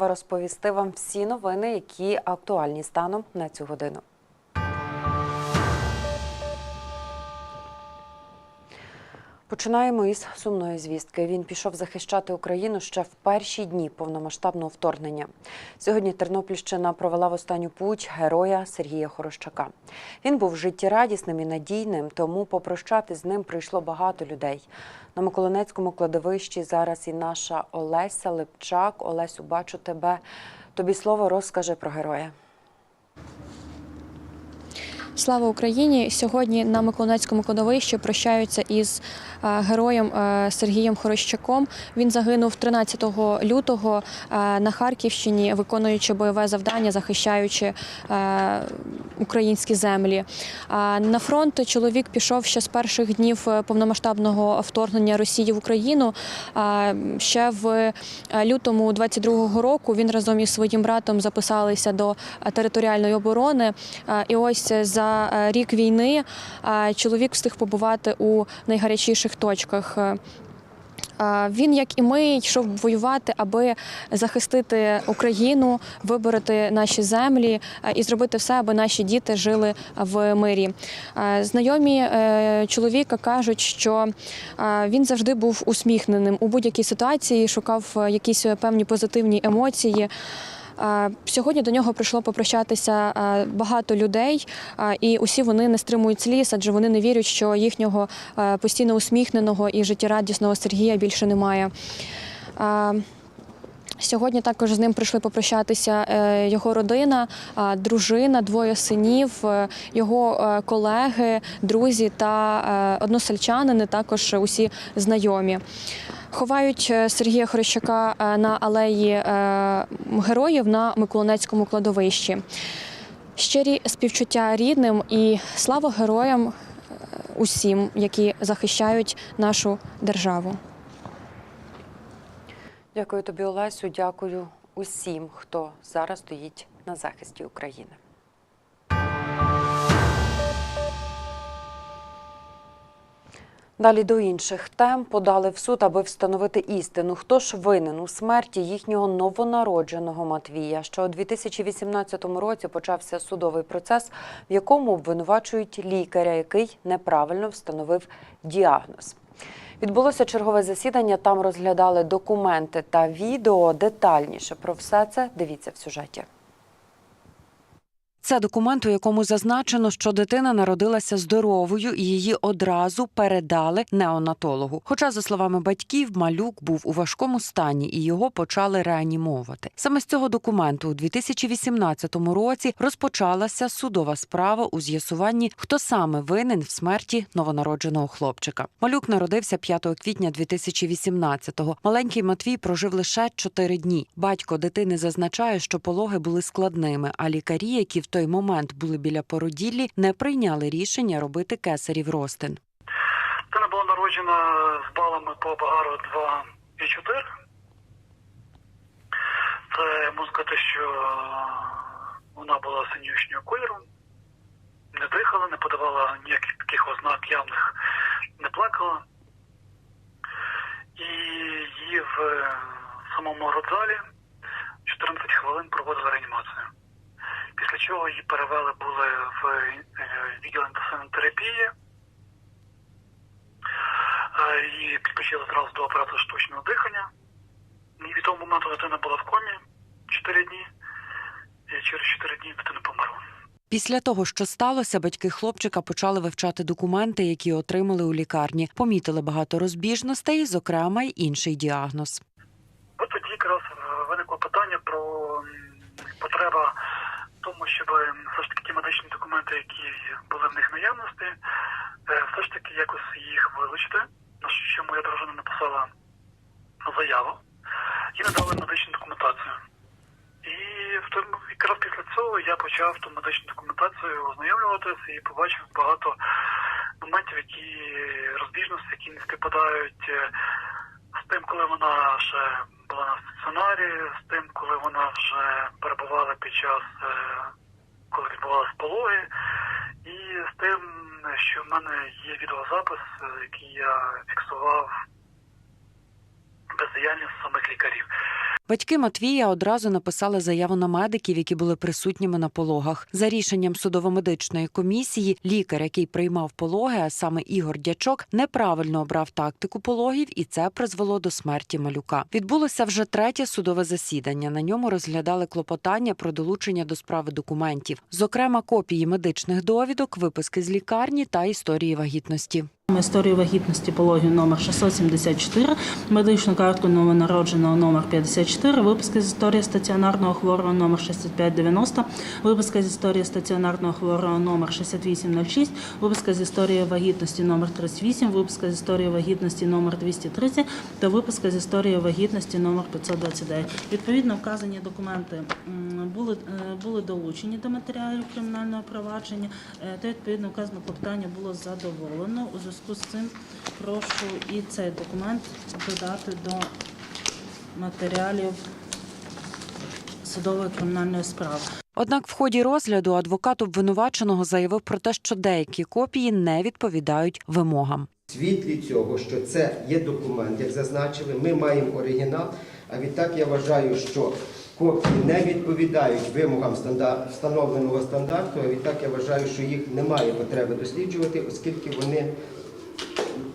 розповісти вам всі новини, які актуальні станом на цю годину. Починаємо із сумної звістки. Він пішов захищати Україну ще в перші дні повномасштабного вторгнення. Сьогодні Тернопільщина провела в останню путь героя Сергія Хорощака. Він був життєрадісним і надійним, тому попрощатись з ним прийшло багато людей. На Миколинецькому кладовищі зараз і наша Олеся Липчак. Олесю, бачу тебе. Тобі слово розкаже про героя. Слава Україні! Сьогодні на Миколаївському кладовищі прощаються із е, героєм е, Сергієм Хорощаком. Він загинув 13 лютого е, на Харківщині, виконуючи бойове завдання, захищаючи українські землі. На фронт чоловік пішов ще з перших днів повномасштабного вторгнення Росії в Україну. Ще в лютому 22-го року він разом із своїм братом записалися до територіальної оборони. І ось за е, рік війни е, чоловік встиг побувати у найгарячіших точках. Е, Він, як і ми, йшов воювати, аби захистити Україну, вибороти наші землі і зробити все, аби наші діти жили в мирі. Знайомі чоловіка кажуть, що він завжди був усміхненим у будь-якій ситуації, шукав якісь певні позитивні емоції. Е, Сьогодні до нього прийшло попрощатися е, багато людей, е, і усі вони не стримують сліз, адже вони не вірять, що їхнього постійно усміхненого і життєрадісного Сергія більше немає. Сьогодні також з ним прийшли попрощатися його родина, дружина, двоє синів, його колеги, друзі та односельчанини, також усі знайомі. Ховають е, Сергія Хорощака е, на алеї е, героїв на Миколинецькому кладовищі. Щирі співчуття рідним і слава героям усім, які захищають нашу державу. Дякую тобі, Олесю. Дякую усім, хто зараз стоїть на захисті України. Далі до інших тем подали в суд, аби встановити істину. Хто ж винен у смерті їхнього новонародженого Матвія? Що у 2018 році почався судовий процес, в якому обвинувачують лікаря, який неправильно встановив діагноз. Відбулося чергове засідання. Там розглядали документи та відео. Детальніше про все це дивіться в сюжеті. Це документ, у якому зазначено, що дитина народилася здоровою і її одразу передали неонатологу. Хоча, за словами батьків, малюк був у важкому стані і його почали реанімовувати. Саме з цього документу у 2018 році розпочалася судова справа у з'ясуванні, хто саме винен в смерті новонародженого хлопчика. Малюк народився 5 квітня 2018-го. Маленький Матвій прожив лише 4 дні. Батько дитини зазначає, що пологи були складними, а лікарі, які в той момент були біля породіллі, не прийняли рішення робити кесарів ростин. Дитина була народжена з балами по Багару 2 і 4. Це можна сказати, що вона була синюшнього кольору, не дихала, не подавала ніяких таких ознак явних, не плакала. І її в самому родзалі 14 хвилин проводили реанімацію. Чого її перевели були в е, відділ інтенсивної терапії. Е, Її підключили зразу до апарату штучного дихання. І від того моменту дитина була в комі 4 дні. І через 4 дні дитина померла. Після того, що сталося, батьки хлопчика почали вивчати документи, які отримали у лікарні. Помітили багато розбіжностей, зокрема й інший діагноз. От тоді якраз е, виникло питання про потреба тому, щоб все ж таки ті медичні документи, які були в них наявності, е, все ж таки якось їх вилучити. На що моя дружина написала заяву і надали медичну документацію. І в тому якраз після цього я почав ту медичну документацію ознайомлюватися і побачив багато моментів, які розбіжності, які не співпадають е, з тим, коли вона ще на стаціонарі, з тим, коли вона вже перебувала під час, е, коли відбувалися пологи, і з тим, що в мене є відеозапис, е, який я фіксував бездіяльність самих лікарів. Батьки Матвія одразу написали заяву на медиків, які були присутніми на пологах. За рішенням судово-медичної комісії, лікар, який приймав пологи, а саме Ігор Дячок, неправильно обрав тактику пологів, і це призвело до смерті малюка. Відбулося вже третє судове засідання. На ньому розглядали клопотання про долучення до справи документів, зокрема копії медичних довідок, виписки з лікарні та історії вагітності. Історію вагітності пологів номер 674, медичну картку новонародженого номер 54, виписка з історії стаціонарного хворого номер 6590, виписка з історії стаціонарного хворого номер 6806, виписка з історії вагітності номер 38, виписка з історії вагітності номер 230 та виписка з історії вагітності номер 529. Відповідно, вказані документи були, е, були долучені до матеріалів кримінального провадження, е, та відповідно вказане клопотання було задоволено. У зв'язку з цим прошу і цей документ додати до матеріалів судової кримінальної справи. Однак в ході розгляду адвокат обвинуваченого заявив про те, що деякі копії не відповідають вимогам. Світлі цього, що це є документ, як зазначили, ми маємо оригінал. А відтак я вважаю, що копії не відповідають вимогам стандар- встановленого стандарту. А відтак я вважаю, що їх немає потреби досліджувати, оскільки вони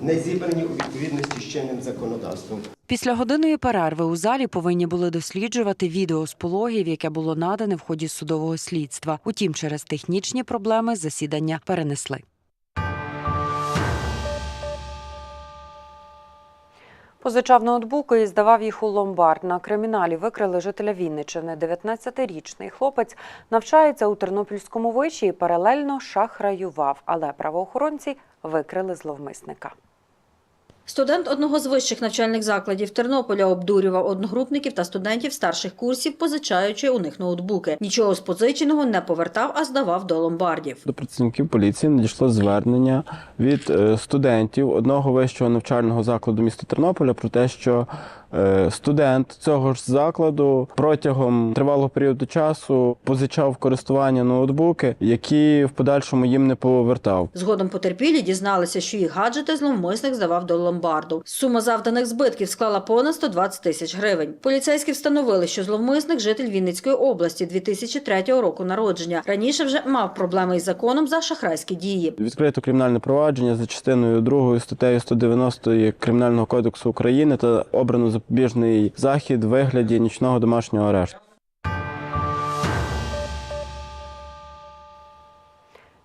не зібрані у відповідності з чинним законодавством. Після годинної перерви у залі повинні були досліджувати відео з пологів, яке було надане в ході судового слідства. Утім, через технічні проблеми засідання перенесли. Позичав ноутбуки і здавав їх у ломбард. На криміналі викрили жителя Вінничини. 19-річний хлопець навчається у Тернопільському виші і паралельно шахраював, але правоохоронці викрили зловмисника. Студент одного з вищих навчальних закладів Тернополя обдурював одногрупників та студентів старших курсів, позичаючи у них ноутбуки. Нічого з позиченого не повертав, а здавав до ломбардів. До працівників поліції надійшло звернення від е, студентів одного вищого навчального закладу міста Тернополя про те, що студент цього ж закладу протягом тривалого періоду часу позичав в користування ноутбуки, які в подальшому їм не повертав. Згодом потерпілі дізналися, що їх гаджети зловмисник здавав до ломбарду. Сума завданих збитків склала понад 120 тисяч гривень. Поліцейські встановили, що зловмисник житель Вінницької області 2003 року народження. Раніше вже мав проблеми із законом за шахрайські дії. Відкрито кримінальне провадження за частиною 2 статтею 190 Кримінального кодексу України та обрано запобіжний захід в вигляді нічного домашнього арешту.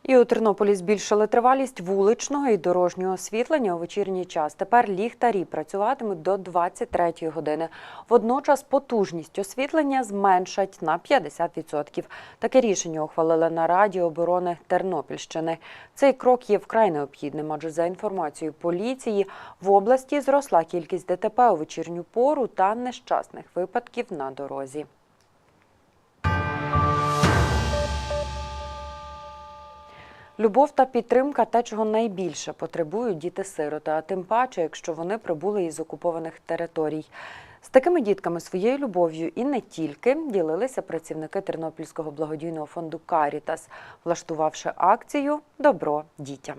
І у Тернополі збільшили тривалість вуличного і дорожнього освітлення у вечірній час. Тепер ліхтарі працюватимуть до 23-ї години. Водночас потужність освітлення зменшать на 50%. Таке рішення ухвалили на Раді оборони Тернопільщини. Цей крок є вкрай необхідним, адже за інформацією поліції в області зросла кількість ДТП у вечірню пору та нещасних випадків на дорозі. Любов та підтримка те, чого найбільше потребують діти-сироти, а тим паче, якщо вони прибули із окупованих територій. З такими дітками своєю любов'ю і не тільки ділилися працівники Тернопільського благодійного фонду Карітас, влаштувавши акцію Добро дітям.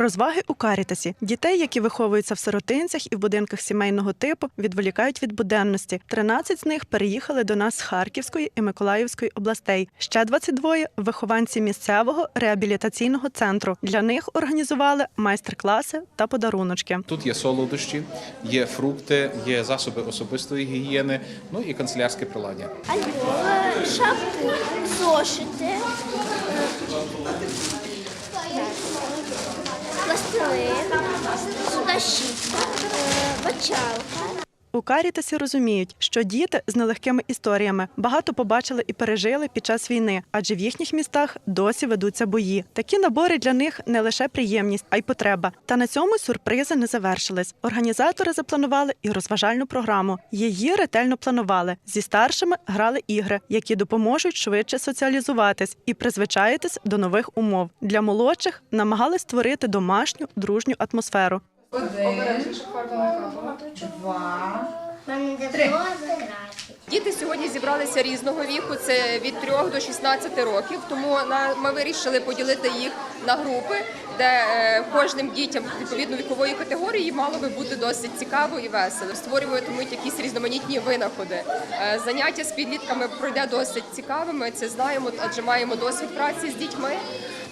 Розваги у Карітасі. Дітей, які виховуються в сиротинцях і в будинках сімейного типу, відволікають від буденності. 13 з них переїхали до нас з Харківської і Миколаївської областей. Ще 22 – вихованці місцевого реабілітаційного центру. Для них організували майстер-класи та подаруночки. Тут є солодощі, є фрукти, є засоби особистої гігієни, ну і канцелярське приладдя. Шапку, зошити, пластилин, сюди щітка, е, мочалка. У Карітасі розуміють, що діти з нелегкими історіями багато побачили і пережили під час війни, адже в їхніх містах досі ведуться бої. Такі набори для них не лише приємність, а й потреба. Та на цьому сюрпризи не завершились. Організатори запланували і розважальну програму. Її ретельно планували. Зі старшими грали ігри, які допоможуть швидше соціалізуватись і призвичаїтись до нових умов. Для молодших намагались створити домашню дружню атмосферу. Мене до закратить. Діти сьогодні зібралися різного віку, це від 3 до 16 років. Тому ми вирішили поділити їх на групи, де е, кожним дітям відповідно вікової категорії мало би бути досить цікаво і весело. Створюватимуть якісь різноманітні винаходи. Е, Заняття з підлітками пройде досить цікавими. Ми це знаємо, адже маємо досвід праці з дітьми.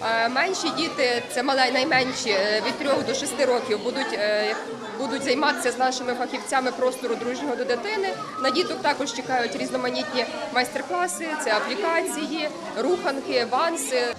Е, Менші діти, це найменші е, від 3 до 6 років, будуть е, будуть займатися з нашими фахівцями простору дружнього до дитини. На діток також чекають різноманітні майстер-класи, це аплікації, руханки, ванси.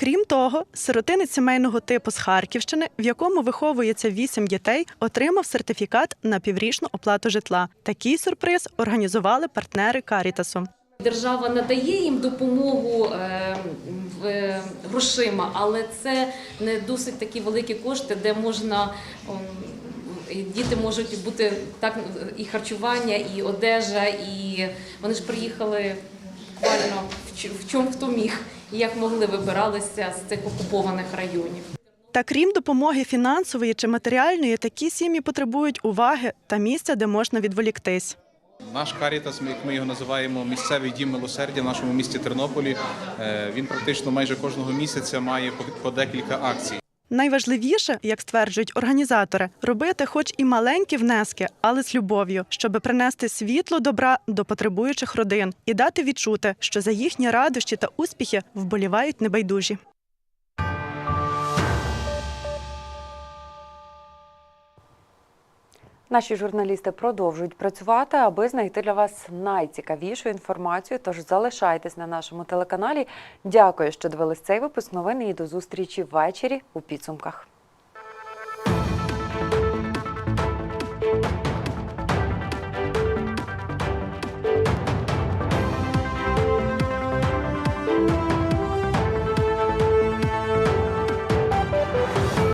Крім того, сиротинець сімейного типу з Харківщини, в якому виховується вісім дітей, отримав сертифікат на піврічну оплату житла. Такий сюрприз організували партнери Карітасу. Держава надає їм допомогу е, в- е, грошима, але це не досить такі великі кошти, де можна діти можуть бути так і харчування, і одежа, і вони ж приїхали буквально в чо- в чому хто міг і як могли вибиралися з цих окупованих районів. Та крім допомоги фінансової чи матеріальної, такі сім'ї потребують уваги та місця, де можна відволіктись. Наш Карітас, ми- як ми його називаємо, місцевий дім милосердя в нашому місті Тернополі. е, Він практично майже кожного місяця має по- по декілька акцій. Найважливіше, як стверджують організатори, робити хоч і маленькі внески, але з любов'ю, щоб принести світло добра до потребуючих родин і дати відчути, що за їхні радощі та успіхи вболівають небайдужі. Наші журналісти продовжують працювати, аби знайти для вас найцікавішу інформацію. Тож залишайтесь на нашому телеканалі. Дякую, що дивились цей випуск новини і до зустрічі ввечері у підсумках.